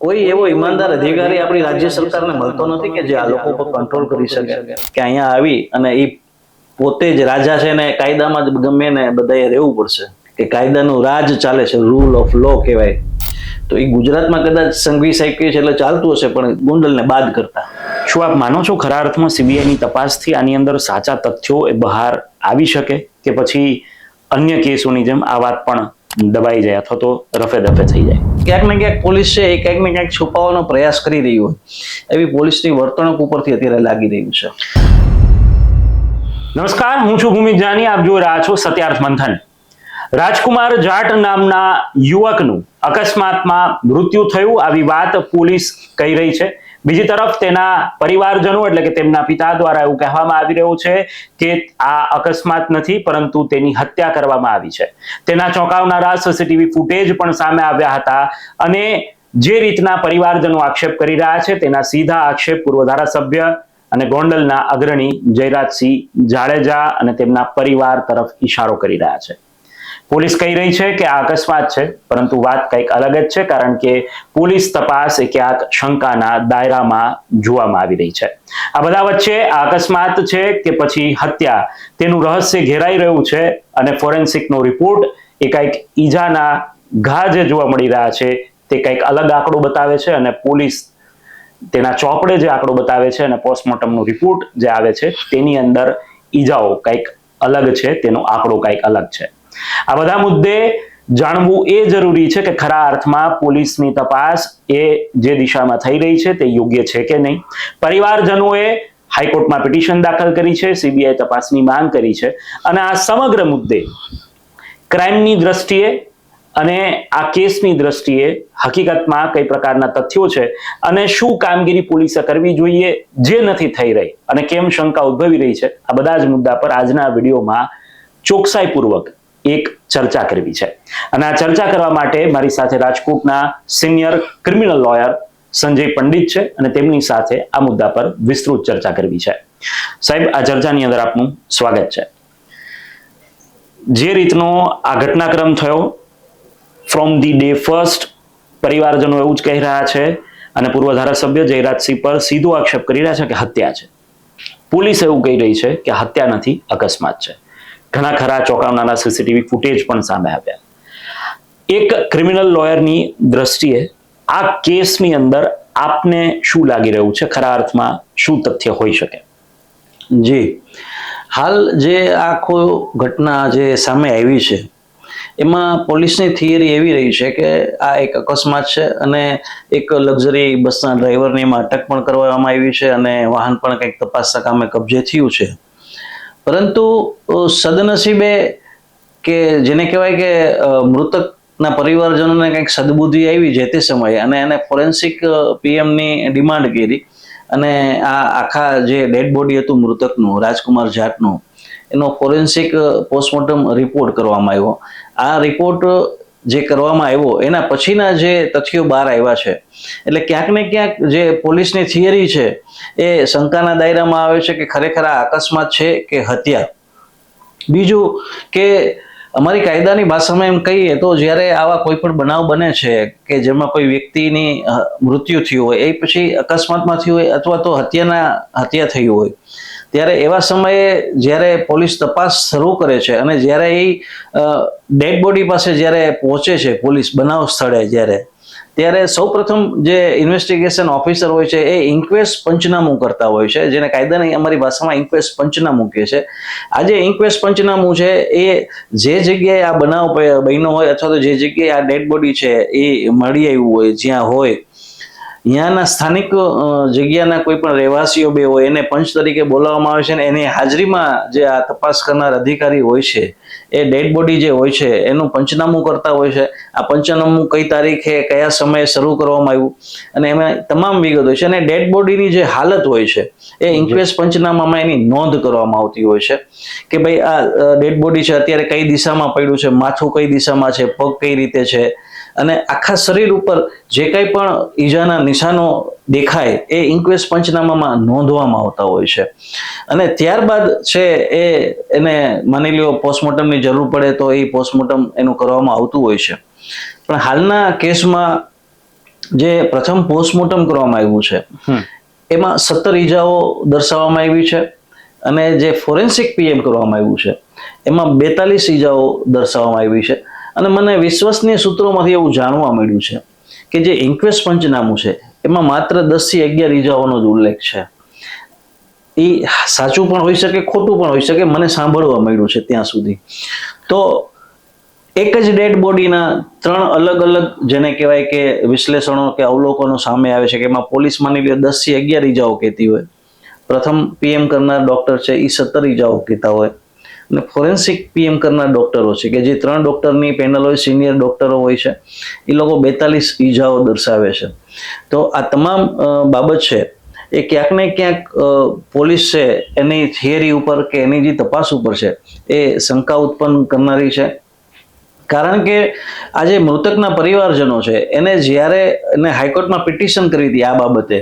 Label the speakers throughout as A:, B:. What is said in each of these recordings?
A: કોઈ એવો ઈમાનદાર અધિકારી આપણી રાજ્ય સરકારને મળતો નથી કે જે આ લોકો પર કંટ્રોલ કરી શકે? કે અહીંયા આવી અને એ પોતે જ રાજા છે ને કાયદામાં જ ગમે ને બધાએ રહેવું પડશે. કે કાયદાનું રાજ ચાલે છે રૂલ ઓફ લો કહેવાય. તો એ ગુજરાતમાં કદાચ સંઘવી સાયકી છે એટલે ચાલતું હશે પણ ગુંડલને બાદ કરતા.
B: શું આપ માનો છો ખરા અર્થમાં સીબીઆઈની તપાસથી આની અંદર સાચા તથ્યો એ બહાર આવી શકે? કે પછી અન્ય કેસોની જેમ આ વાત પણ દબાઈ જાય અથવા તો રફે દફે થઈ જાય.
A: ક્યાંક ને ક્યાંક પોલીસ છે એ ક્યાંક ને ક્યાંક છુપાવવાનો પ્રયાસ કરી રહી હોય. એવી પોલીસની વર્તણૂક ઉપરથી અત્યારે લાગી રહ્યું છે.
B: નમસ્કાર, હું છું ભૂમિત જાની. આપ જોઈ રહ્યા છો સત્યાર્થ મંથન. રાજકુમાર જાટ નામના યુવકનું અકસ્માતમાં મૃત્યુ થયું. આવી વાત પોલીસ કહી રહી છે. બીજી તરફ તેના પરિવારજનો, એટલે કે તેમના પિતા દ્વારા એવું કહેવામાં આવી રહ્યું છે કે આ અકસ્માત નથી, પરંતુ તેની હત્યા કરવામાં આવી છે. તેના ચોંકાવનારા સીસીટીવી ફૂટેજ પણ સામે આવ્યા હતા અને જે રીતના પરિવારજનો આક્ષેપ કરી રહ્યા છે, તેના સીધા આક્ષેપ પૂર્વ ધારાસભ્ય અને ગોંડલના અગ્રણી જયરાજસિંહ જાડેજા અને તેમના પરિવાર તરફ ઈશારો કરી રહ્યા છે. પોલીસ કહી રહી છે કે આ અકસ્માત છે, પરંતુ વાત કંઈક અલગ જ છે, કારણ કે પોલીસ તપાસ એ ક્યાંક શંકાના દાયરામાં જોવામાં આવી રહી છે. આ બધા વચ્ચે આ અકસ્માત છે કે પછી હત્યા, તેનું રહસ્ય ઘેરાઈ રહ્યું છે અને ફોરેન્સિકનો રિપોર્ટ એ કંઈક ઈજાના ઘા જે જોવા મળી રહ્યા છે, તે કંઈક અલગ આંકડો બતાવે છે અને પોલીસ તેના ચોપડે જે આંકડો બતાવે છે અને પોસ્ટમોર્ટમનો રિપોર્ટ જે આવે છે, તેની અંદર ઈજાઓ કંઈક અલગ છે, તેનો આંકડો કંઈક અલગ છે. આ બધા મુદ્દે જાણવું એ જરૂરી છે કે ખરા અર્થમાં પોલીસની તપાસ એ જે દિશામાં થઈ રહી છે તે યોગ્ય છે કે નહીં? પરિવારજનોએ હાઈકોર્ટમાં પિટિશન દાખલ કરી છે, સીબીઆઈ તપાસની માંગ કરી છે અને આ સમગ્ર મુદ્દે ક્રાઇમની દ્રષ્ટિએ અને આ કેસની દ્રષ્ટિએ હકીકતમાં કઈ પ્રકારના તથ્યો છે અને શું કામગીરી પોલીસે કરવી જોઈએ જે નથી થઈ રહી અને કેમ શંકા ઉદ્ભવી રહી છે, આ બધા જ મુદ્દા પર આજના વિડીયોમાં ચોકસાઈપૂર્વક એક ચર્ચા કરવી છે. અને આ ચર્ચા કરવા માટે મારી સાથે રાજકોટના senior criminal lawyer Sanjay Pandit છે અને તેમની સાથે આ મુદ્દા પર વિસ્તૃત ચર્ચા કરવી છે. સાહેબ, આ ચર્ચાની અંદર આપનું સ્વાગત છે. જે રીતનો આ ઘટનાક્રમ થયો ફ્રોમ ધી ડે ફર્સ્ટ પરિવારજનો એવું જ કહી રહ્યા છે અને પૂર્વ ધારાસભ્ય જયરાજસિંહ પર સીધો આક્ષેપ કરી રહ્યા છે કે હત્યા છે. પોલીસ એવું કહી રહી છે કે હત્યા નથી, અકસ્માત છે. ઘણા ખરા ચોંકાવનારા સીસીટીવી ફૂટેજ પણ સામે આવ્યા. એક ક્રિમિનલ લોયરની દ્રષ્ટિએ આ કેસની અંદર આપને શું લાગી રહ્યું છે? ખરા અર્થમાં શું તથ્ય હોઈ શકે?
A: જી. હાલ જે આખો ઘટના જે સામે આવી છે, એમાં પોલીસની થિયરી એવી રહી છે કે આ એક અકસ્માત છે અને એક લક્ઝરી બસના ડ્રાઈવરની એમાં અટક પણ કરવામાં આવી છે અને વાહન પણ કંઈક તપાસના કામે કબજે થયું છે. પરંતુ સદનસીબે કે જેને કહેવાય કે મૃતકના પરિવારજનોને કંઈક સદબુદ્ધિ આવી જે તે સમયે અને એને ફોરેન્સિક પીએમની ડિમાન્ડ કરી અને આ આખા જે ડેડ બોડી હતું મૃતકનું, રાજકુમાર જાટનું, એનો ફોરેન્સિક પોસ્ટમોર્ટમ રિપોર્ટ કરવામાં આવ્યો. આ રિપોર્ટ જે કરવામાં આવ્યો, એના પછીના જે તથ્યો બહાર આવ્યા છે. એટલે ક્યાંક ને ક્યાંક જે પોલીસની થિયરી છે, એ શંકાના દાયરામાં આવે છે કે ખરેખર આ અકસ્માત છે કે હત્યા. બીજું કે અમારી કાયદાની ભાષામાં એમ કહીએ તો જ્યારે આવા કોઈ પણ બનાવ બને છે કે જેમાં કોઈ વ્યક્તિની મૃત્યુ થયું હોય, એ પછી અકસ્માતમાં થયું હોય અથવા તો હત્યાના, હત્યા થઈ હોય ત્યારે એવા સમયે જ્યારે પોલીસ તપાસ શરૂ કરે છે અને જ્યારે એ ડેડ બોડી પાસે જ્યારે પહોંચે છે પોલીસ બનાવ સ્થળે જ્યારે, ત્યારે સૌપ્રથમ જે ઇન્વેસ્ટિગેશન ઓફિસર હોય છે એ ઇન્ક્વેસ્ટ પંચનામું કરતા હોય છે, જેને કાયદાની અમારી ભાષામાં ઇન્ક્વેસ્ટ પંચનામું કહે છે. આ જે ઇન્ક્વેસ્ટ પંચનામું છે એ જે જગ્યાએ આ બનાવ બન્યો હોય અથવા તો જે જગ્યાએ આ ડેડ બોડી છે એ મળી આવ્યું હોય, જ્યાં હોય ત્યાંના સ્થાનિક જગ્યાના કોઈ પણ રહેવાસીઓ બે હોય એને પંચ તરીકે બોલાવવામાં આવે છે અને એની હાજરીમાં જે આ તપાસ કરનાર અધિકારી હોય છે એ ડેડ બોડી જે હોય છે એનું પંચનામું કરતા હોય છે. આ પંચનામું કઈ તારીખે કયા સમયે શરૂ કરવામાં આવ્યું અને એમાં તમામ વિગત હોય છે અને ડેડ બોડીની જે હાલત હોય છે એ ઇન્ક્વેસ્ટ પંચનામામાં એની નોંધ કરવામાં આવતી હોય છે કે ભાઈ આ ડેડ બોડી છે અત્યારે કઈ દિશામાં પડ્યું છે માથું કઈ દિશામાં છે પગ કઈ રીતે છે અને આખા શરીર ઉપર જે કંઈ પણ ઈજાના નિશાનો દેખાય એ ઇન્ક્વેસ્ટ પંચનામામાં નોંધવામાં આવતા હોય છે. અને ત્યારબાદ છે એ એને માની લ્યો પોસ્ટમોર્ટમની જરૂર પડે તો એ પોસ્ટમોર્ટમ એનું કરવામાં આવતું હોય છે. પણ હાલના કેસમાં જે પ્રથમ પોસ્ટમોર્ટમ કરવામાં આવ્યું છે એમાં સત્તર ઈજાઓ દર્શાવવામાં આવી છે અને જે ફોરેન્સિક પીએમ કરવામાં આવ્યું છે એમાં બેતાલીસ ઈજાઓ દર્શાવવામાં આવી છે. અને મને વિશ્વસનીય સૂત્રોમાંથી એવું જાણવા મળ્યું છે કે જે ઇન્ક્વેસ્ટ પંચનામું છે, એમાં માત્ર દસથી અગિયાર ઇજાઓનો જ ઉલ્લેખ છે. એ સાચું પણ હોઈ શકે, ખોટું પણ હોઈ શકે, મને સાંભળવા મળ્યું છે ત્યાં સુધી. તો એક જ ડેડ બોડીના ત્રણ અલગ અલગ જેને કહેવાય કે વિશ્લેષણો કે અવલોકનો સામે આવે છે કે એમાં પોલીસ માની લે દસથી અગિયાર ઈજાઓ કહેતી હોય. પ્રથમ પીએમ કરનાર ડૉક્ટર છે એ સત્તર ઈજાઓ કહેતા હોય. અને ફોરેન્સિક પીએમ કરનાર ડૉક્ટરો છે કે જે ત્રણ ડૉક્ટરની પેનલ હોય સિનિયર ડોક્ટરો હોય છે એ લોકો બેતાલીસ ઈજાઓ દર્શાવે છે. તો આ તમામ બાબત છે એ ક્યાંક ને ક્યાંક પોલીસ છે એની થિયરી ઉપર કે એની જે તપાસ ઉપર છે એ શંકા ઉત્પન્ન કરનારી છે. કારણ કે આ જે મૃતકના પરિવારજનો છે એને જ્યારે એને હાઈકોર્ટમાં પિટિશન કરી હતી આ બાબતે.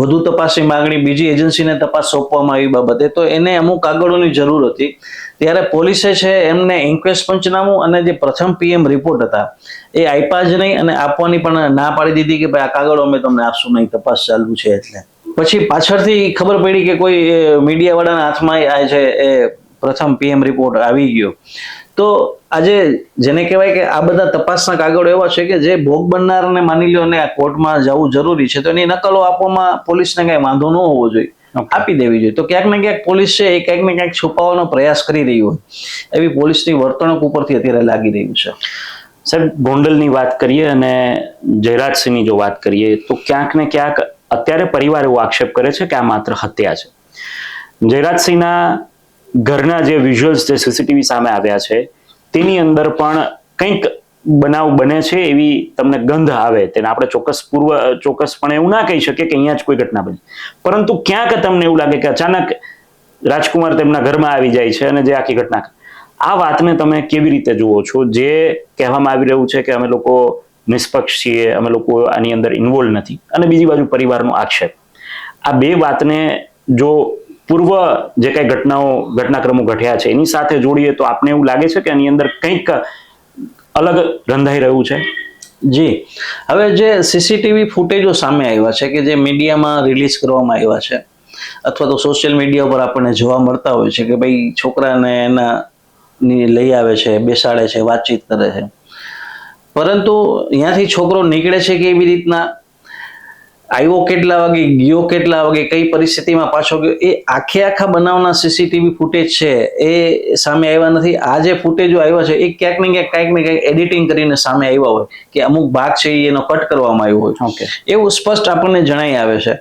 A: વધુ તપાસની માંગણી બીજી એજન્સીને તપાસ સોંપવામાં આવી બાબતે તો એને અમુક કાગળોની જરૂર હતી. ત્યારે પોલીસે છે એમને ઇન્ક્વેસ્ટ પંચનામું અને જે પ્રથમ પીએમ રિપોર્ટ હતા, એ આપ્યા જ નહીં અને આપવાની પણ ના પાડી દીધી કે ભાઈ આ કાગળો અમે તમને આપશું નહીં, તપાસ ચાલુ છે એટલે પછી પાછળથી ખબર પડી કે કોઈ મીડિયા વાળાના હાથમાં આ છે એ, પ્રથમ પીએમ રિપોર્ટ આવી ગયો તો આજે જેને કહેવાય કે આ બધા તપાસના કાગળો એવા છે કે જે ભોગ બનનારને માની લ્યો ને આ કોર્ટમાં જવું જરૂરી છે, તો એની નકલો આપવામાં પોલીસને કઈ વાંધો ન હોવો જોઈએ. આપી દેવી જોઈએ. તો ક્યાંક ને ક્યાંક પોલીસ છે એ ક્યાંક ને ક્યાંક છુપાવવાનો પ્રયાસ કરી રહી હોય. એવી પોલીસની વર્તણૂક ઉપરથી અત્યારે લાગી રહ્યું છે.
B: સાહેબ ગોંડલની વાત કરીએ અને જયરાજસિંહની જો વાત કરીએ તો ક્યાંક ને ક્યાંક અત્યારે પરિવાર એવો આક્ષેપ કરે છે કે આ માત્ર હત્યા છે. જયરાજસિંહના ઘરના જે વિઝ્યુઅલ્સ જે સીસીટીવી સામે આવ્યા છે તેની અંદર પણ કંઈક બનાવ બને છે એવી તમને ગંધ આવે, તેને આપણે ચોક્કસ પૂર્વ, ચોક્કસપણે એવું ના કહી શકીએ કે અહીંયા જ કોઈ ઘટના બની. પરંતુ ક્યાંક તમને એવું લાગે કે અચાનક રાજકુમાર તેમના ઘરમાં આવી જાય છે અને જે આખી ઘટના આ વાતને તમે કેવી રીતે જુઓ છો? જે કહેવામાં આવી રહ્યું છે કે અમે લોકો નિષ્પક્ષ છીએ, અમે લોકો આની અંદર ઇન્વોલ્વ નથી. અને બીજી બાજુ પરિવારનો આક્ષેપ. આ બે વાતને જો પૂર્વ જે કઈ ઘટનાઓ, ઘટનાક્રમો ઘટ્યા છે, એની સાથે જોડીએ તો આપને એવું લાગે છે કે આની અંદર કંઈક અલગ રંધાઈ રહ્યું છે?
A: જી. હવે જે સીસીટીવી ફૂટેજો સામે આવ્યા છે કે જે મીડિયામાં રિલીઝ કરવામાં આવ્યા છે, અથવા તો સોશિયલ મીડિયા પર આપણને જોવા મળતા હોય છે કે ભાઈ છોકરાને એના લઈ આવે છે, બેસાડે છે, વાતચીત કરે છે. પરંતુ અહીંયાથી છોકરો નીકળે છે કે એવી રીતના આવ્યો કેટલા વાગે ગયો કેટલા વાગે કઈ પરિસ્થિતિમાં પાછો ગયો એ આખે આખા બનાવના સીસીટીવી ફૂટેજ છે એ સામે આવ્યા નથી. આ જે ફૂટેજો આવ્યા છે એ ક્યાંક ને ક્યાંક કાંઈક ને કાંઈક એડિટિંગ કરીને સામે આવ્યા હોય કે અમુક ભાગ છે એનો કટ કરવામાં આવ્યો હોય.
B: ઓકે
A: એવું સ્પષ્ટ આપણને જણાઈ આવે છે.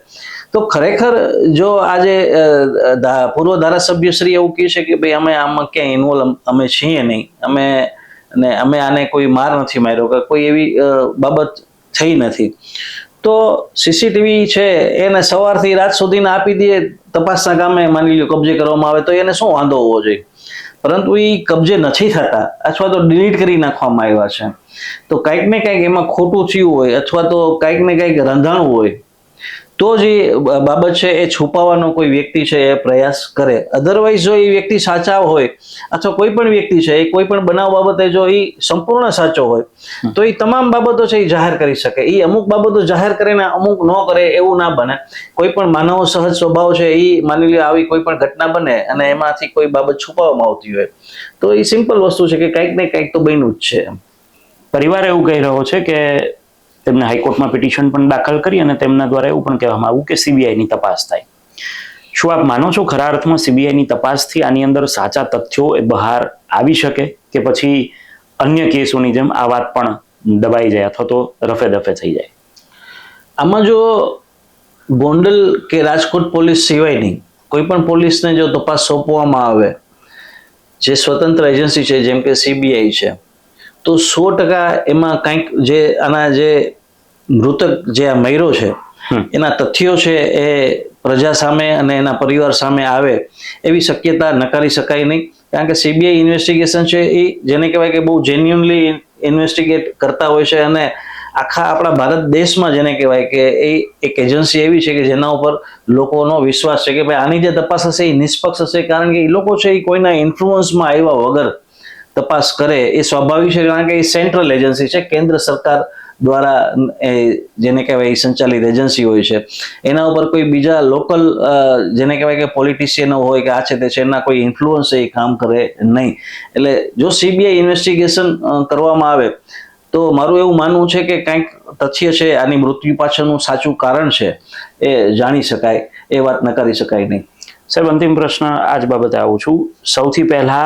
A: તો ખરેખર જો આજે પૂર્વ ધારાસભ્ય શ્રી એવું કહે છે કે ભાઈ અમે આમાં ક્યાંય ઇન્વોલ્વ અમે છીએ નહીં. અમે અને અમે આને કોઈ માર નથી માર્યો કે કોઈ એવી બાબત થઈ નથી. તો સીસીટીવી છે, એને સવારથી રાત સુધીને આપી દઈએ, તપાસના કામે માની લ્યો કબજે કરવામાં આવે, તો એને શું વાંધો હોવો જોઈએ? પરંતુ એ કબજે નથી થતા, અથવા તો ડિલીટ કરી નાખવામાં આવ્યા છે. તો કંઈક ને કંઈક એમાં ખોટું થયું હોય, અથવા તો કંઈક ને કંઈક રંધાણું હોય તો જ એ બાબત છે, એ છુપાવવાનો કોઈ વ્યક્તિ છે, એ પ્રયાસ કરે. અધરવાઇઝ જો એ વ્યક્તિ સાચા હોય અથવા કોઈ પણ વ્યક્તિ છે, એ કોઈ પણ બનાવ બાબતે જો એ સંપૂર્ણ સાચો હોય, તો એ તમામ બાબતો છે એ જાહેર કરી શકે. એ અમુક બાબતો જાહેર કરીને અમુક ન કરે એવું ના બને. કોઈ પણ માનવ સહજ સ્વભાવ છે એ માની લો આવી કોઈ પણ ઘટના બને અને એમાંથી કોઈ બાબત છુપાવવામાં આવતી હોય, તો એ સિમ્પલ વસ્તુ છે કે કંઈક ને કંઈક તો બન્યું જ છે
B: પરિવાર એવું કહી રહ્યો છે કે તેમને હાઈકોર્ટમાં પિટિશન પણ દાખલ કરી અને તેમના દ્વારા એવું પણ કહેવામાં આવ્યું કે સીબીઆઈની તપાસ થાય. શું આપ માનો છો ખરા અર્થમાં સીબીઆઈની તપાસથી આની અંદર સાચા તથ્યો એ બહાર આવી શકે કે પછી અન્ય કેસોની જેમ આ વાત પણ દબાઈ જાય અથવા તો રફે દફે થઈ જાય?
A: આમાં જો ગોંડલ કે રાજકોટ પોલીસ સિવાયની કોઈ પણ પોલીસને જો તપાસ સોંપવામાં આવે, જે સ્વતંત્ર એજન્સી છે, જેમ કે સીબીઆઈ છે તો સો ટકા એમાં કંઈક જે આના જે મૃતક જે આ મયરો છે એના તથ્યો છે એ પ્રજા સામે અને એના પરિવાર સામે આવે એવી શક્યતા નકારી શકાય નહીં. કારણ કે સીબીઆઈ ઇન્વેસ્ટિગેશન છે એ જેને કહેવાય કે બહુ જેન્યુઅનલી ઇન્વેસ્ટિગેટ કરતા હોય છે અને આખા આપણા ભારત દેશમાં જેને કહેવાય કે એ એક એજન્સી એવી છે કે જેના ઉપર લોકોનો વિશ્વાસ છે કે ભાઈ આની જે તપાસ હશે એ નિષ્પક્ષ હશે કારણ કે એ લોકો છે એ કોઈના ઇન્ફ્લુઅન્સમાં આવ્યા વગર તપાસ કરે એ સ્વાભાવિક છે, કારણ કે એ સેન્ટ્રલ એજન્સી છે, કેન્દ્ર સરકાર દ્વારા એ જેને કહેવાય સંચાલિત એજન્સી હોય છે. એના ઉપર કોઈ બીજા લોકલ જેને કહેવાય કે પોલિટિશિયનો હોય કે આ છે તે છે, એના કોઈ ઇન્ફ્લુઅન્સ એ કામ કરે નહીં. એટલે જો સીબીઆઈ ઇન્વેસ્ટિગેશન કરવામાં આવે, તો મારું એવું માનવું છે કે કંઈક તથ્ય છે, આની મૃત્યુ પાછળનું સાચું કારણ છે, એ જાણી શકાય, એ વાત નકારી શકાય નહીં.
B: સાહેબ, અંતિમ પ્રશ્ન આ જ બાબતે આવું છું. સૌથી પહેલા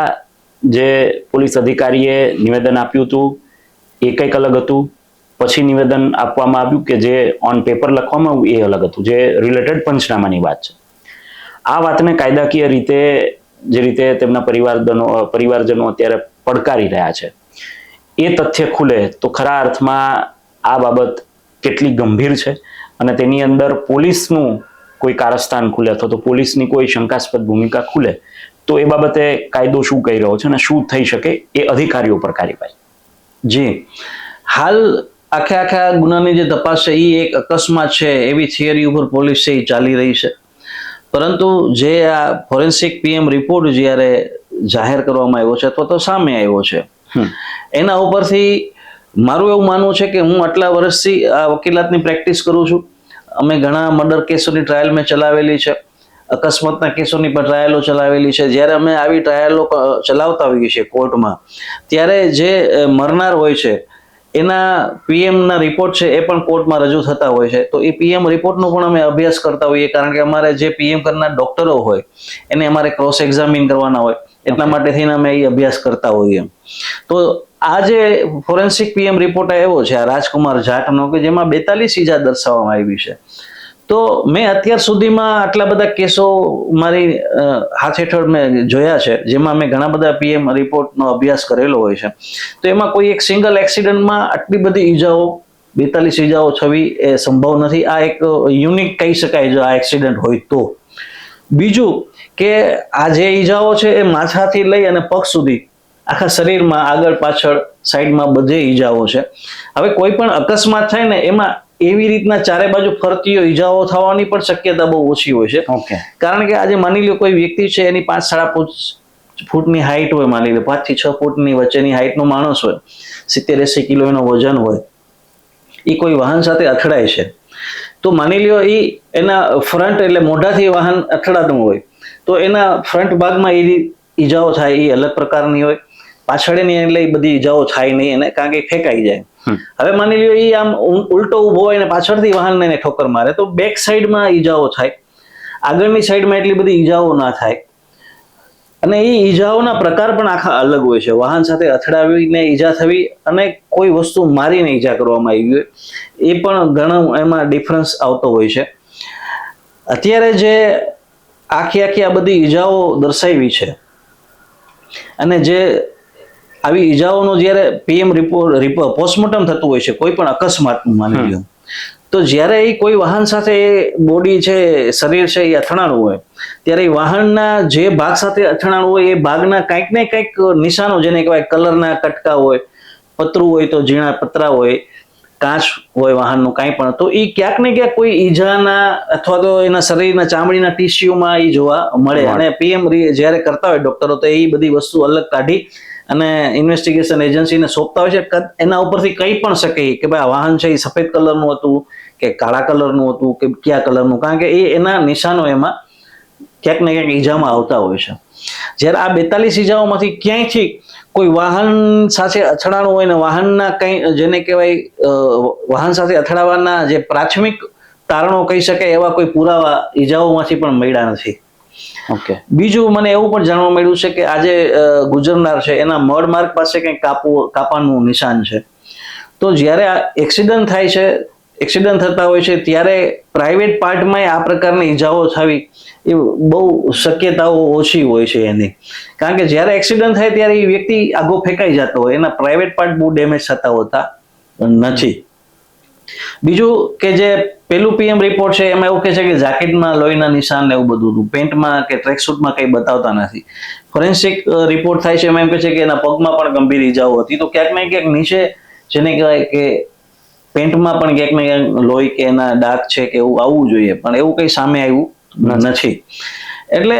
B: જે પોલીસ અધિકારીએ નિવેદન આપ્યું હતું, એ કંઈક અલગ હતું. પછી નિવેદન આપવામાં આવ્યું કે જે ઓન પેપર લખવામાં આવ્યું, એ અલગ હતું, જે રિલેટેડ પંચનામાની વાત છે. આ વાતને કાયદાકીય રીતે, જે રીતે તેમના પરિવારજનો પરિવારજનો અત્યારે પડકારી રહ્યા છે, એ તથ્ય ખુલે તો ખરા અર્થમાં આ બાબત કેટલી ગંભીર છે અને તેની અંદર પોલીસનું કોઈ કારસ્તાન ખુલે અથવા તો પોલીસની કોઈ શંકાસ્પદ ભૂમિકા ખુલે તો એ બાબતે કાયદો શું કહી રહ્યો છે અને શું થઈ શકે એ અધિકારીઓ પર કાર્યવાહી.
A: જી. હાલ આખે આખા ગુનાની જે તપાસ છે એ એક અકસ્માત છે એવી થિયરી ઉપર પોલીસ છે એ ચાલી રહી છે. પરંતુ જે આ ફોરેન્સિક પીએમ રિપોર્ટ જ્યારે જાહેર કરવામાં આવ્યો છે અથવા તો સામે આવ્યો છે. એના ઉપરથી મારું એવું માનવું છે કે હું આટલા વર્ષથી આ વકીલાતની પ્રેક્ટિસ કરું છું. અમે ઘણા મર્ડર કેસોની ટ્રાયલ મેં ચલાવેલી છે. અકસ્માતના કેસોની પણ ટ્રાયલો ચલાવેલી છે. જ્યારે અમે આવી ટ્રાયલો ચલાવતા હોઈએ છીએ કોર્ટમાં, ત્યારે જે મરનાર હોય છે, એના પીએમના રિપોર્ટ છે એ પણ કોર્ટમાં રજૂ થતા હોય છે. તો એ પીએમ રિપોર્ટનો પણ અમે અભ્યાસ કરતા હોઈએ, કારણ કે અમારે જે પીએમ કરનાર ડોક્ટરો હોય, એને અમારે ક્રોસ એક્ઝામિન કરવાના હોય, એટલા માટે થઈને અમે એ અભ્યાસ કરતા હોઈએ. તો આ જે ફોરેન્સિક પીએમ રિપોર્ટ આવ્યો છે, આ રાજકુમાર જાટનો, કે જેમાં બેતાલીસ ઈજા દર્શાવવામાં આવી છે. તો મેં અત્યાર સુધીમાં આટલા બધા કેસો મારી હાથ હેઠળ મેં જોયા છે, જેમાં મેં ઘણા બધા પીએમ રિપોર્ટનો અભ્યાસ કરેલો હોય છે. તો એમાં કોઈ એક સિંગલ એક્સિડન્ટમાં આટલી બધી ઈજાઓ, બેતાલીસ ઈજાઓ થવી એ સંભવ નથી. આ એક યુનિક કહી શકાય જો આ એક્સિડન્ટ હોય તો. બીજું કે આ જે ઈજાઓ છે એ માથાથી લઈ અને પગ સુધી આખા શરીરમાં આગળ પાછળ સાઈડમાં બધે ઈજાઓ છે. હવે કોઈ પણ અકસ્માત થાય ને એમાં એવી રીતના ચારે બાજુ ફરતીઓ ઈજાઓ થવાની પણ શક્યતા બહુ ઓછી હોય છે. કારણ કે આજે માની લો કોઈ વ્યક્તિ છે એની પાંચ સાડા પાંચ ફૂટની હાઈટ હોય માની લો પાંચથી છ ફૂટની વચ્ચેની હાઈટનો માણસ હોય સિત્તેર એસી કિલો એનો વજન હોય એ કોઈ વાહન સાથે અથડાય છે. તો માની લ્યો એ એના ફ્રન્ટ એટલે મોઢાથી વાહન અથડાતું હોય તો એના ફ્રન્ટ ભાગમાં એ ઈજાઓ થાય એ અલગ પ્રકારની હોય. પાછળની એટલે એ બધી ઈજાઓ થાય નહીં એને કારણ કે ફેંકાઈ જાય. હવે માની લ્યો એ આમ ઉલટો ઊભો હોય ને પાછળથી વાહન એને ઠોકર મારે, તો બેક સાઈડમાં ઈજાઓ થાય. આગળની સાઈડમાં એટલી બધી ઈજાઓ ના થાય. અને એ ઈજાઓના પ્રકાર પણ આખા અલગ હોય છે. વાહન સાથે અથડાવીને ઈજા થવી અને કોઈ વસ્તુ મારીને ઈજા કરવામાં આવી હોય, એ પણ ઘણો એમાં ડિફરન્સ આવતો હોય છે. અત્યારે જે આખી આખી આ બધી ઈજાઓ દર્શાવી છે, અને જે આવી ઈજાઓનો જ્યારે પીએમ રિપોર્ટ પોસ્ટમોર્ટમ થતું હોય છે કોઈ પણ અકસ્માતનું માની લ્યો. તો જ્યારે એ કોઈ વાહન સાથે બોડી છે શરીર છે એ અથડાણું હોય ત્યારે એ વાહનના જે ભાગ સાથે અથડાણું હોય એ ભાગના કંઈક ને કંઈક નિશાનો જેને કહેવાય કલરના કટકા હોય પતરું હોય તો ઝીણા પતરા હોય કાચ હોય વાહનનું કાંઈ પણ તો એ ક્યાંક ને ક્યાંક કોઈ ઈજાના અથવા તો એના શરીરના ચામડીના ટીસ્યુમાં એ જોવા મળે. અને પીએમ જ્યારે કરતા હોય ડોક્ટરો તો એ બધી વસ્તુ અલગ કાઢી અને ઇન્વેસ્ટિગેશન એજન્સીને સોંપતા હોય છે એના ઉપરથી કહી પણ શકે કે ભાઈ આ વાહન છે એ સફેદ કલરનું હતું કે કાળા કલરનું હતું કે કયા કલરનું? કારણ કે એ એના નિશાનો એમાં ક્યાંક ને ક્યાંક ઈજામાં આવતા હોય છે. જ્યારે આ બેતાલીસ ઈજાઓમાંથી ક્યાંયથી કોઈ વાહન સાથે અથડાણું હોય ને વાહનના કંઈ, જેને કહેવાય વાહન સાથે અથડાવાના જે પ્રાથમિક તારણો કહી શકાય એવા કોઈ પુરાવા ઈજાઓમાંથી પણ મળ્યા નથી.
B: ઓકે
A: બીજું મને એવું પણ જાણવા મળ્યું છે કે આજે ગુજરનાર છે, એના મળ માર્ગ પાસે કંઈક કાપવું કાપાનું નિશાન છે. તો જ્યારે આ એક્સિડન્ટ થાય છે, એક્સિડન્ટ થતા હોય છે, ત્યારે પ્રાઇવેટ પાર્ટમાં આ પ્રકારની ઈજાઓ થવી એ બહુ શક્યતાઓ ઓછી હોય છે એની. કારણ કે જ્યારે એક્સિડન્ટ થાય ત્યારે એ વ્યક્તિ આગો ફેંકાઈ જતો હોય. એના પ્રાઇવેટ પાર્ટ બહુ ડેમેજ થતા હોતા નથી. બીજું કે જે પેલું પીએમ રિપોર્ટ છે, એમાં એવું કહે છે કે જાકેટમાં લોહીના નિશાન ને એવું બધું હતું. પેન્ટમાં કે ટ્રેક સૂટમાં કંઈ બતાવતા નથી. ફોરેન્સિક રિપોર્ટ થાય છે એમાં એમ કહે છે કે એના પગમાં પણ ગંભીર ઈજાઓ હતી. તો ક્યાંક ને ક્યાંક નીચે જેને કહેવાય કે પેન્ટમાં પણ ક્યાંક ને ક્યાંક લોહી કે એના ડાઘ છે કે એવું આવવું જોઈએ. પણ એવું કંઈ સામે આવ્યું નથી. એટલે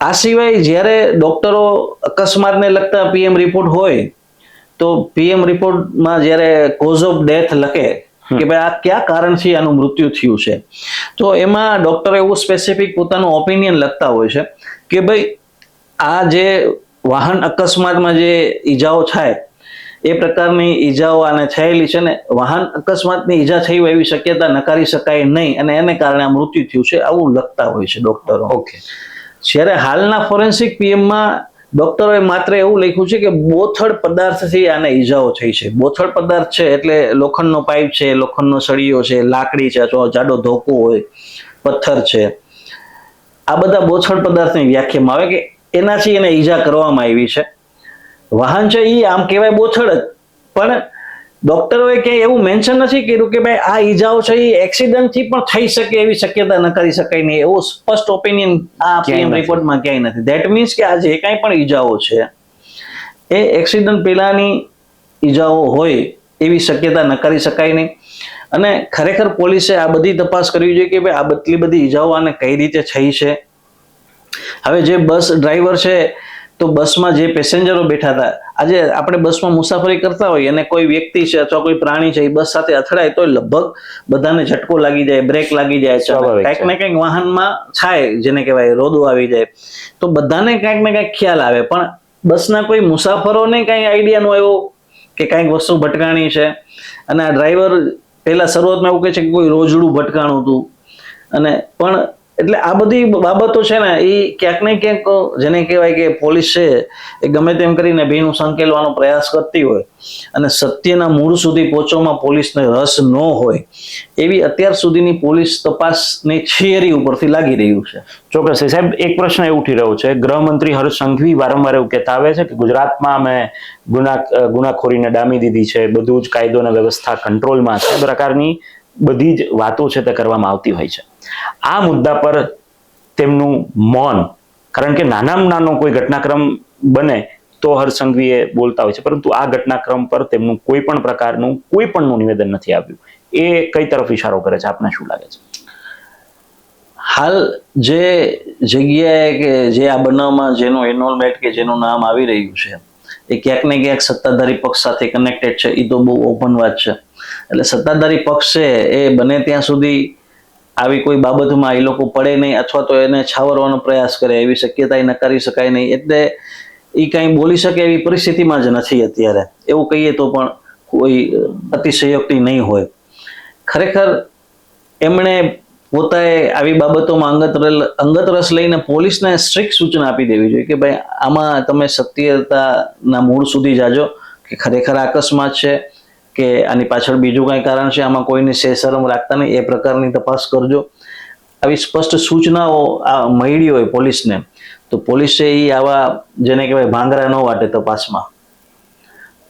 A: આ સિવાય જ્યારે ડોક્ટરો અકસ્માતને લગતા પીએમ રિપોર્ટ હોય તો પીએમ રિપોર્ટમાં જ્યારે કોઝ ઓફ ડેથ લખે કે ભાઈ આ કયા કારણથી આનું મૃત્યુ થયું છે? તો એમાં ડોક્ટર એવું સ્પેસિફિક પોતાનું ઓપિનિયન લખતા હોય છે કે ભાઈ આ જે વાહન અકસ્માતમાં જે ઈજાઓ થાય એ પ્રકારની ઈજાઓ આને થયેલી છે ને વાહન અકસ્માતની ઈજા થઈ હોય એવી શક્યતા નકારી શકાય નહીં અને એને કારણે આ મૃત્યુ થયું છે આવું લખતા હોય છે ડોક્ટરો
B: ઓકે
A: જ્યારે હાલના ફોરેન્સિક પીએમમાં ડોક્ટરોએ માત્ર એવું લખ્યું છે કે બોથડ પદાર્થથી આને ઈજાઓ થઈ છે. બોથડ પદાર્થ છે એટલે લોખંડનો પાઇપ છે, લોખંડનો સળિયો છે, લાકડી છે અથવા જાડો ધોકો હોય, પથ્થર છે. આ બધા બોથડ પદાર્થની વ્યાખ્યામાં આવે કે એનાથી એને ઈજા કરવામાં આવી છે. વાહન છે એ આમ કહેવાય બોથડ જ. પણ ડોક્ટરોએ ક્યાંય એવું મેન્શન નથી કર્યું કે ભાઈ આ ઈજાઓ છે એ એક્સિડન્ટથી પણ થઈ શકે એવી શક્યતા નકારી શકાય નહીં એવો સ્પષ્ટ ઓપિનિયન આ પીએમ રિપોર્ટમાં ક્યાંય નથી. ધેટ મીન્સ કે આ જે કાંઈ પણ ઈજાઓ છે એ એક્સિડન્ટ પહેલાની ઈજાઓ હોય એવી શક્યતા નકારી શકાય નહીં અને ખરેખર પોલીસે આ બધી તપાસ કરવી જોઈએ કે ભાઈ આ બધી બધી ઈજાઓ આને કઈ રીતે થઈ છે. હવે જે બસ ડ્રાઈવર છે તો બસમાં જે પેસેન્જરો બેઠા હતા આજે આપણે બસમાં મુસાફરી કરતા હોઈએ અને કોઈ વ્યક્તિ છે અથવા કોઈ પ્રાણી છે એ બસ સાથે અથડાય તો લગભગ બધાને ઝટકો લાગી જાય બ્રેક લાગી જાય કંઈક. ને કંઈક વાહનમાં થાય જેને કહેવાય રોદો આવી જાય. તો બધાને કંઈક ને કંઈક ખ્યાલ આવે પણ બસના કોઈ મુસાફરોને કંઈ આઈડિયા નો આવ્યો કે કંઈક વસ્તુ ભટકાણી છે? અને આ ડ્રાઈવર પહેલા શરૂઆતમાં એવું કહે છે કે કોઈ રોજડું ભટકાણું હતું. અને પણ એટલે આ બધી બાબતો છે ને એ ક્યાંક ને ક્યાંક જેને કહેવાય કે પોલીસ છે, એ ગમે તેમ કરીને ભીનું સંકેલવાનો પ્રયાસ કરતી હોય અને સત્યના મૂળ સુધી પહોંચવામાં પોલીસને રસ ન હોય, એવી અત્યાર સુધીની પોલીસ તપાસની થિયરી ઉપરથી લાગી રહ્યું છે.
B: ચોક્કસ. સાહેબ, એક પ્રશ્ન એ ઉઠી રહ્યો છે. ગૃહમંત્રી હર્ષ સંઘવી વારંવાર એવું કહેતા આવે છે કે ગુજરાતમાં અમે ગુના, ગુનાખોરીને ડામી દીધી છે, બધું જ કાયદો અને વ્યવસ્થા કંટ્રોલમાં છે. પ્રકારની બધી જ વાતો છે તે કરવામાં આવતી હોય છે. આ મુદ્દા પર તેમનું મૌન, કારણ કે નાનામાં નાનો કોઈ ઘટનાક્રમ બને તો હર્ષ એ બોલતા હોય છે, પરંતુ આ ઘટનાક્રમ પર તેમનું કોઈ પણ પ્રકારનું, કોઈ પણનું નિવેદન નથી આવ્યું. એ કઈ તરફ ઇશારો કરે છે? આપને શું લાગે છે?
A: હાલ જે જગ્યાએ કે જે આ બનાવમાં જેનું એનરોલમેન્ટ કે જેનું નામ આવી રહ્યું છે, એ ક્યાંક ને ક્યાંક સત્તાધારી પક્ષ સાથે કનેક્ટેડ છે. એ તો બહુ ઓપન વાત છે. એટલે સત્તાધારી પક્ષ છે, એ બને ત્યાં સુધી આવી કોઈ બાબતમાં એ લોકો પડે નહીં અથવા તો એને છાવરવાનો પ્રયાસ કરે, એવી શક્યતા નકારી શકાય નહીં. એટલે એ કાંઈ બોલી શકે એવી પરિસ્થિતિમાં જ નથી અત્યારે. એવું કહીએ તો પણ કોઈ અતિશયોક્તિ નહીં હોય. ખરેખર એમણે પોતાએ આવી બાબતોમાં અંગત અંગત રસ લઈને પોલીસને સ્ટ્રિક્ટ સૂચના આપી દેવી જોઈએ કે ભાઈ, આમાં તમે સત્યતાના મૂળ સુધી જાજો કે ખરેખર અકસ્માત છે. કે આની પાછળ બીજું કાંઈ કારણ છે? આમાં કોઈને શરમ રાખતા નહીં. એ પ્રકારની તપાસ કરજો. આવી સ્પષ્ટ સૂચનાઓ આ મળી હોય પોલીસને તો પોલીસે એ આવા જેને કહેવાય ભાંગરા ન વાટે તપાસમાં.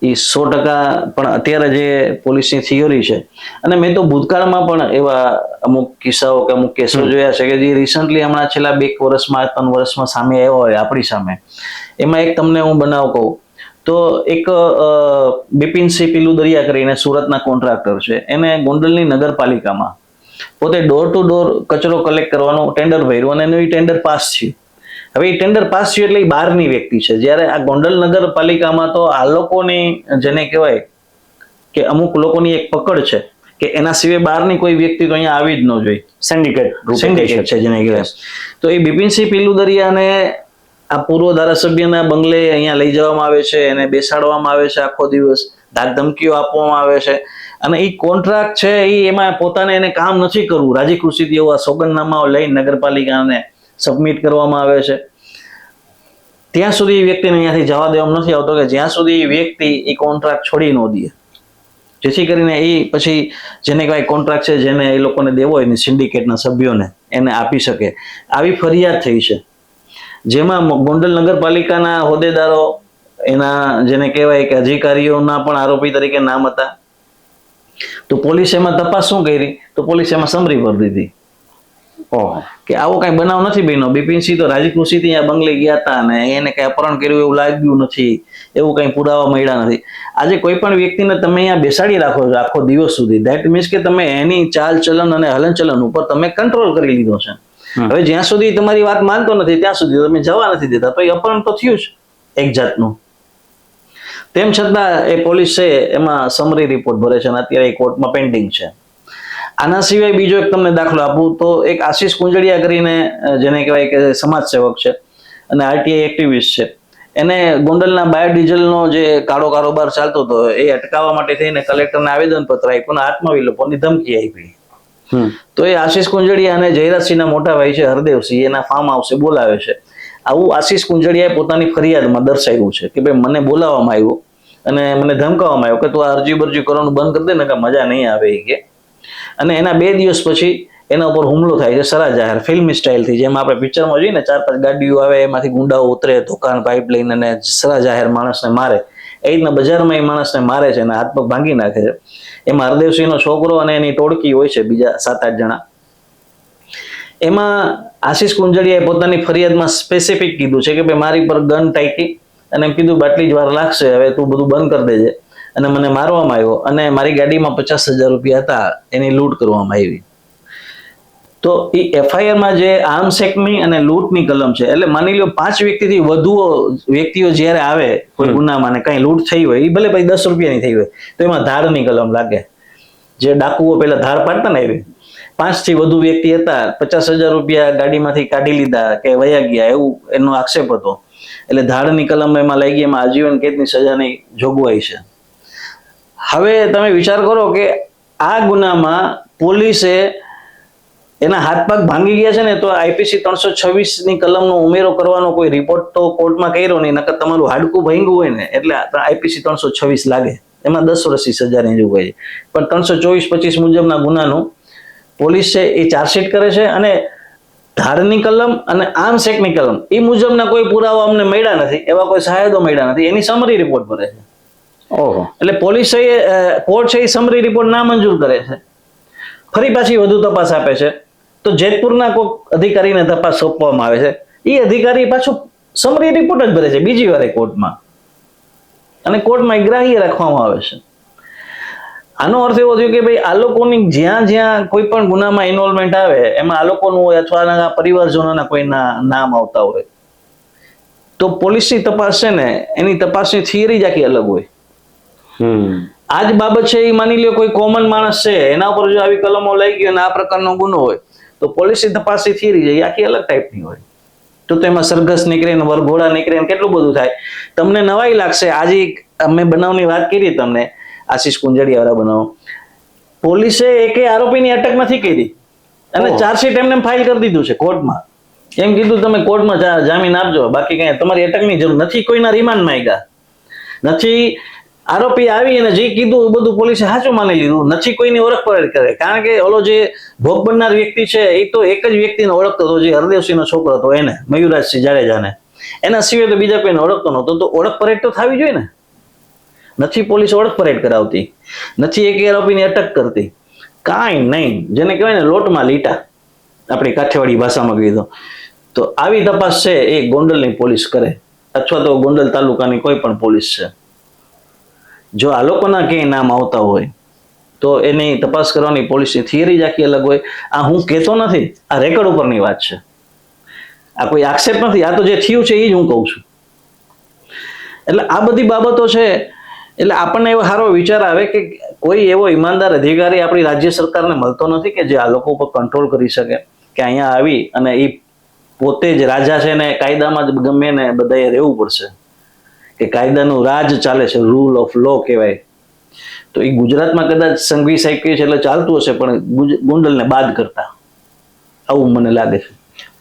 A: એ સો ટકા પણ અત્યારે જે પોલીસની થિયરી છે અને મેં તો ભૂતકાળમાં પણ એવા અમુક કિસ્સાઓ કે અમુક કેસો જોયા છે કે જે રિસન્ટલી હમણાં છેલ્લા બે વર્ષમાં ત્રણ વર્ષમાં સામે આવ્યો હોય આપણી સામે. એમાં એક તમને હું બનાવ કહું. તો એક બિપિનસિંહ પિલુદરિયા કરીને સુરતના કોન્ટ્રાક્ટર છે. એને ગોંડલની નગરપાલિકામાં પોતે ડોર ટુ ડોર કચરો કલેક્ટ કરવાનું ટેન્ડર ભર્યું અને એનું ટેન્ડર પાસ થયું. હવે એ ટેન્ડર પાસ થયું એટલે એ બહારની વ્યક્તિ છે. જ્યારે આ ગોંડલ નગરપાલિકામાં તો આ લોકોની જેને કહેવાય કે અમુક લોકોની એક પકડ છે કે એના સિવાય બહારની કોઈ વ્યક્તિ તો અહીંયા આવી જ ન જોઈએ.
B: સિન્ડિકેટ
A: સિન્ડિકેટ છે જેને કહેવાય. તો એ બિપિનસિંહ પિલુદરિયાને આ પૂર્વ ધારાસભ્યના બંગલે અહીંયા લઈ જવામાં આવે છે એને બેસાડવામાં આવે છે આખો દિવસ. ધાક ધમકીઓ આપવામાં આવે છે. અને એ કોન્ટ્રાક્ટ છે એ એમાં પોતાને એને કામ નથી કરવું. રાજી ખુશીથી એવા સોગંદનામાઓ લઈ નગરપાલિકાને સબમિટ કરવામાં આવે છે. ત્યાં સુધી એ વ્યક્તિને અહીંયાથી જવા દેવામાં નથી આવતો કે જ્યાં સુધી એ વ્યક્તિ એ કોન્ટ્રાક્ટ છોડી ન દે. જેથી કરીને એ પછી જેને કઈ કોન્ટ્રાક્ટ છે જેને એ લોકોને દેવો હોય સિન્ડિકેટના સભ્યોને એને આપી શકે. આવી ફરિયાદ થઈ છે. જેમાં ગોંડલ નગરપાલિકાના હોદ્દેદારો એના જેને કહેવાય કે અધિકારીઓના પણ આરોપી તરીકે નામ હતા. તો પોલીસ એમાં તપાસ શું કરી? તો પોલીસે એમાં સમરી ભરી દીધી.
B: ઓહ.
A: કે આવો કઈ બનાવ નથી બન્યો. બિપિનસિંહ તો રાજી ખુશીથી અહીંયા બંગલે ગયા હતા અને એને કઈ અપહરણ કર્યું એવું લાગ્યું નથી. એવું કઈ પુરાવા મળ્યા નથી. આજે કોઈ પણ વ્યક્તિને તમે અહીંયા બેસાડી રાખો છો આખો દિવસ સુધી. દેટ મીન્સ કે તમે એની ચાલ ચલન અને હલનચલન ઉપર તમે કંટ્રોલ કરી લીધો છે. હવે જ્યાં સુધી તમારી વાત માનતો નથી, ત્યાં સુધી તમે જવા નથી દેતા. તો એ અપહરણ તો થયું જ એક જાતનું. તેમ છતાં એ પોલીસ છે એમાં સમરી રિપોર્ટ ભરે છે અને અત્યારે એ કોર્ટમાં પેન્ડિંગ છે. આના સિવાય બીજો એક તમને દાખલો આપું તો એક આશીષ કુંજડિયા કરીને જેને કહેવાય કે સમાજ સેવક છે અને આરટીઆઈ એક્ટિવિસ્ટ છે. એને ગોંડલના બાયોડીઝલનો જે કાળો કારોબાર ચાલતો હતો, એ અટકાવવા માટે થઈને કલેક્ટરને આવેદનપત્ર આપ્યું અને આત્મવિલોપનની ધમકી આપી. તો એ આશીષ કુંજડિયા અને જયરાજસિંહના મોટા ભાઈ છે, હરદેવસિંહ, એના ફાર્મ હાઉસે બોલાવે છે. આવું આશીષ કુંજડિયાએ પોતાની ફરિયાદમાં દર્શાવ્યું છે કે ભાઈ મને બોલાવવામાં આવ્યું અને મને ધમકાવવામાં આવ્યો કે તું આ અરજી બરજી કરવાનું બંધ કરી દે ને કે મજા નહીં આવે એ કે. અને એના બે દિવસ પછી એના ઉપર હુમલો થાય છે સરા જાહેર, ફિલ્મ સ્ટાઇલથી જેમ આપણે પિક્ચરમાં જોઈએ ને, ચાર પાંચ ગાડીઓ આવે, એમાંથી ગુંડાઓ ઉતરે દુકાન પાઇપ લઈને અને સરા જાહેર માણસને મારે. એ રીતના બજારમાં એ માણસને મારે છે અને હાથ પગ ભાંગી નાખે છે. એમાં હરદેવસિંહનો છોકરો અને એની ટોળકી હોય છે બીજા સાત આઠ જણા. એમાં આશીષ કુંજડિયાએ પોતાની ફરિયાદમાં સ્પેસિફિક કીધું છે કે ભાઈ મારી પર ગન ટાંકી અને એમ કીધું, બાટલી જ વાર લાગશે, હવે તું બધું બંધ કરી દેજે. અને મને મારવામાં આવ્યો અને મારી ગાડીમાં પચાસ હજાર રૂપિયા હતા, એની લૂંટ કરવામાં આવી. તો એ એફઆઈઆરમાં જે આર્મ્સ એક્ટની અને લૂંટની કલમ છે એટલે માની લો પાંચ વ્યક્તિથી વધુ વ્યક્તિઓ જ્યારે આવે કોઈ ગુનામાં ને કઈ લૂંટ થઈ હોય એ ભલે ભાઈ દસ રૂપિયાની થઈ હોય તો એમાં ધારની કલમ લાગે. જે ડાકુઓ પેલા ધાર પાડતા ને એવી. પાંચથી વધુ વ્યક્તિ હતા પચાસ હજાર રૂપિયા ગાડીમાંથી કાઢી લીધા કે વયા ગયા એવું એનો આક્ષેપ હતો. એટલે ધાડની કલમ એમાં લાગી એમાં આજીવન કેદની સજાની જોગવાઈ છે. હવે તમે વિચાર કરો કે આ ગુનામાં પોલીસે એના હાથ પગ ભાંગી ગયા છે ને તો આઈપીસી ત્રણસો છવ્વીસની કલમનો ઉમેરો કરવાનો કોઈ રિપોર્ટ તો કોર્ટમાં કર્યો નહીં નકર તમારું હાડકું ભાંગ્યું હોય ને એટલે આઈપીસી ત્રણસો છવ્વીસ લાગે. એમાં દસ વર્ષની સજાની જોગવાઈ. પણ ત્રણસો ચોવીસ પચીસ મુજબના ગુનાનું પોલીસ છે એ ચાર્જશીટ કરે છે અને ધારની કલમ અને આર્મ્સ એક્ટની કલમ એ મુજબના કોઈ પુરાવા અમને મળ્યા નથી એવા કોઈ સહાયદો મળ્યા નથી એની સમરી રિપોર્ટ ભરે છે.
B: ઓહો.
A: એટલે પોલીસ છે કોર્ટ છે એ સમરી રિપોર્ટ ના મંજૂર કરે છે. ફરી પાછી વધુ તપાસ આપે છે. તો જેતપુરના કોઈક અધિકારીને તપાસ સોંપવામાં આવે છે. એ અધિકારી પાછો સમરી રિપોર્ટ જ ભરે છે બીજી વાર કોર્ટમાં. અને કોર્ટમાં ગ્રાહ્ય રાખવામાં આવે છે. આનો અર્થ એવો થયો કે ભાઈ આ લોકોની જ્યાં જ્યાં કોઈ પણ ગુનામાં ઇન્વોલ્વમેન્ટ આવે એમાં આ લોકોનું હોય અથવા આના પરિવારજનોના કોઈના નામ આવતા હોય તો પોલીસની તપાસ છે ને એની તપાસની થિયરી જ આખી અલગ હોય.
B: હમ.
A: આ જ બાબત છે એ માની લ્યો કોઈ કોમન માણસ છે એના ઉપર જો આવી કલમો લઈ ગયો અને આ પ્રકારનો ગુનો હોય તો પોલીસની તપાસની થિયરી છે એ આખી અલગ ટાઈપની હોય. તો તેમાં સરઘસ નીકળે ને વરઘોડા નીકળે ને કેટલું બધું થાય. તમને નવાઈ લાગશે. આજે અમે બનાવની વાત કરી તમને. આશીષ કુંજડિયાવાળા વાળા બનાવો. પોલીસે એકે આરોપીની અટક નથી કરી. અને. ચાર્જશીટ એમને ફાઇલ કરી દીધું છે કોર્ટમાં. એમ કીધું તમે કોર્ટમાં જામીન આપજો. બાકી કઈ તમારી અટકની જરૂર નથી. કોઈના રિમાન્ડ માંગ્યા નથી આરોપી આવી અને જે કીધું એ બધું પોલીસે સાચું માની લીધું. નથી કોઈની ઓળખ પરેડ કરે. કારણ કે ઓલો જે ભોગ બનનાર વ્યક્તિ છે, એ તો એક જ વ્યક્તિને ઓળખતો હતો, જે હરદેવસિંહનો છોકરો હતો એને, મયુરાજસિંહ જાડેજાને. એના સિવાય તો બીજા કોઈને ઓળખતો નહોતો. તો ઓળખ પરેડ તો થવી જોઈએ ને? નથી પોલીસ ઓળખ પરેડ કરાવતી. નથી એક આરોપીને અટક કરતી. કાંઈ નહીં. જેને કહેવાય ને લોટમાં લીટા. આપણી કાઠિયાવાડી ભાષામાં કીધો તો આવી તપાસ છે એ ગોંડલની પોલીસ કરે. અથવા તો ગોંડલ તાલુકાની કોઈ પણ પોલીસ છે. જો આ લોકોના ક્યાંય નામ આવતા હોય, તો એની તપાસ કરવાની પોલીસની થિયરી જ આખી અલગ હોય. આ હું કહેતો નથી, આ રેકોર્ડ ઉપરની વાત છે. આ કોઈ આક્ષેપ નથી, આ તો જે થયું છે એ જ હું કહું છું. એટલે આ બધી બાબતો છે, એટલે આપણને એવો સારો વિચાર આવે કે કોઈ એવો ઈમાનદાર અધિકારી આપણી રાજ્ય સરકારને મળતો નથી કે જે આ લોકો ઉપર કંટ્રોલ કરી શકે, કે અહીંયા આવી અને એ પોતે જ રાજા છે ને કાયદામાં જ ગમે ને બધાએ રહેવું પડશે. કે કાયદાનું રાજ ચાલે છે રૂલ ઓફ લો કહેવાય. તો એ ગુજરાતમાં કદાચ સંઘવી સાહેબ કહે છે એટલે ચાલતું હશે, પણ ગોંડલને બાદ કરતા. આવું મને લાગે છે.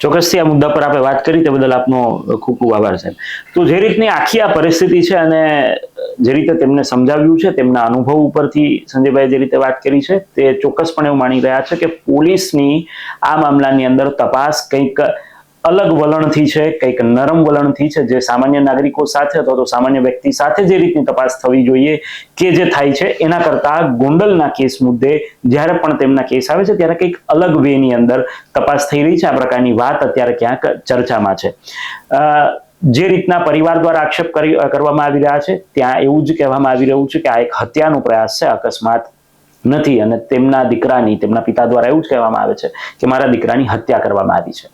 B: ચોક્કસથી આ મુદ્દા પર આપણે વાત કરી, તે બદલ આપનો ખૂબ ખૂબ આભાર સાહેબ. તો જે રીતની આખી આ પરિસ્થિતિ છે અને જે રીતે તેમને સમજાવ્યું છે, તેમના અનુભવ ઉપરથી સંજયભાઈ જે રીતે વાત કરી છે, તે ચોક્કસપણે એવું માની રહ્યા છે કે પોલીસની આ મામલાની અંદર તપાસ કંઈક અલગ વલણથી છે, કંઈક નરમ વલણથી છે, જે સામાન્ય નાગરિકો સાથે અથવા તો સામાન્ય વ્યક્તિ સાથે જે રીતની તપાસ થવી જોઈએ કે જે થાય છે, એના કરતાં ગોંડલના કેસ મુદ્દે જ્યારે પણ તેમના કેસ આવે છે, ત્યારે કંઈક અલગ વેની અંદર તપાસ થઈ રહી છે, આ પ્રકારની વાત અત્યારે ક્યાંક ચર્ચામાં છે. જે રીતના પરિવાર દ્વારા આક્ષેપ કરી કરવામાં આવી રહ્યા છે, ત્યાં એવું જ કહેવામાં આવી રહ્યું છે કે આ એક હત્યાનો પ્રયાસ છે, અકસ્માત નથી અને તેમના દીકરાની, તેમના પિતા દ્વારા એવું જ કહેવામાં આવે છે કે મારા દીકરાની હત્યા કરવામાં આવી છે.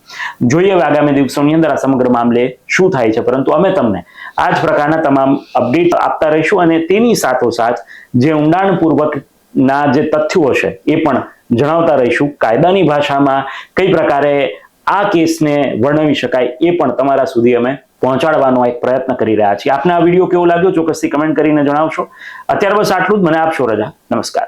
B: જોઈએ હવે આગામી દિવસોની અંદર આ સમગ્ર મામલે શું થાય છે, પરંતુ અમે તમને આ જ પ્રકારના તમામ અપડેટ આપતા રહીશું અને તેની સાથોસાથ જે ઊંડાણપૂર્વકના જે તથ્યો છે એ પણ જણાવતા રહીશું. કાયદાની ભાષામાં કઈ પ્રકારે આ કેસને વર્ણવી શકાય એ પણ તમારા સુધી અમે પહોંચાડવાનો એક પ્રયત્ન કરી રહ્યા છીએ. આપને આ વીડિયો કેવો લાગ્યો ચોક્કસથી કમેન્ટ કરીને જણાવશો. અત્યાર બસ આટલું જ. મને આપશો રજા. નમસ્કાર.